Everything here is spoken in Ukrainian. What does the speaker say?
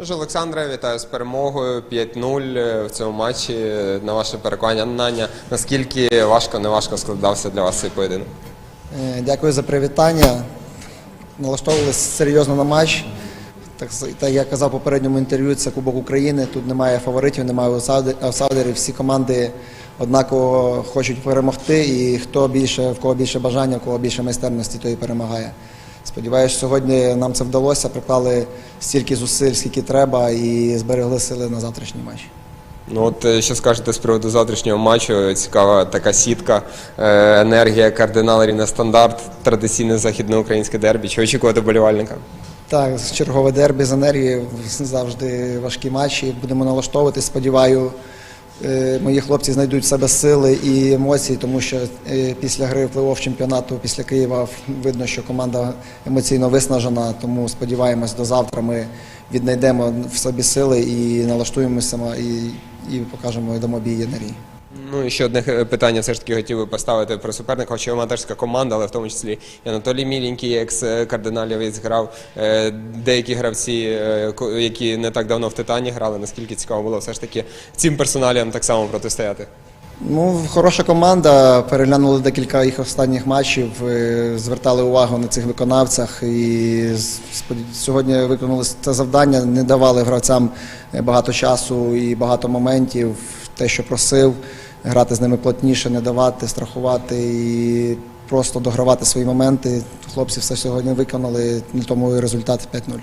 Тож, Олександре, вітаю з перемогою 5-0 в цьому матчі. На ваше переконання, Наня, наскільки важко, не важко складався для вас цей поєдинок? Е, Дякую за привітання. Налаштовувалися серйозно на матч. Так, як я казав в попередньому інтерв'ю, це Кубок України. Тут немає фаворитів, немає аутсайдер- аутсайдерів. Всі команди однаково хочуть перемогти. І хто більше, в кого більше бажання, в кого більше майстерності, той і перемагає. Сподіваюся, сьогодні нам це вдалося. Приклали стільки зусиль, скільки треба, і зберегли сили на завтрашній матч. Ну от е, що скажете з приводу завтрашнього матчу? Цікава така сітка, е, енергія, кардинал рівне стандарт, традиційне західноукраїнське дербі. Чи очікувати болівальника? Так, чергове дербі з енергією завжди важкі матчі. Будемо налаштовувати. Сподіваю, мої хлопці знайдуть в себе сили і емоції, тому що е, після гри в плей-офф чемпіонату після Києва видно, що команда емоційно виснажена. Тому сподіваємось, до завтра ми віднайдемо в собі сили і налаштуємося і, і покажемо і дамо бій енергії. Ну і ще одне е, питання все ж таки хотів би поставити про суперника, хоч і аматорська команда, але в тому числі і Анатолій Міленький, екс кардиналівець, грав. Е, Деякі гравці, е, які не так давно в Титані грали, наскільки цікаво було все ж таки цим персоналіям так само протистояти. Ну, хороша команда. Переглянули декілька їх останніх матчів, звертали увагу на цих виконавцях і сьогодні виконали це завдання, не давали гравцям багато часу і багато моментів. Те, що просив, грати з ними плотніше, не давати, страхувати і просто догравати свої моменти. Хлопці все сьогодні виконали, на тому і результат 5-0.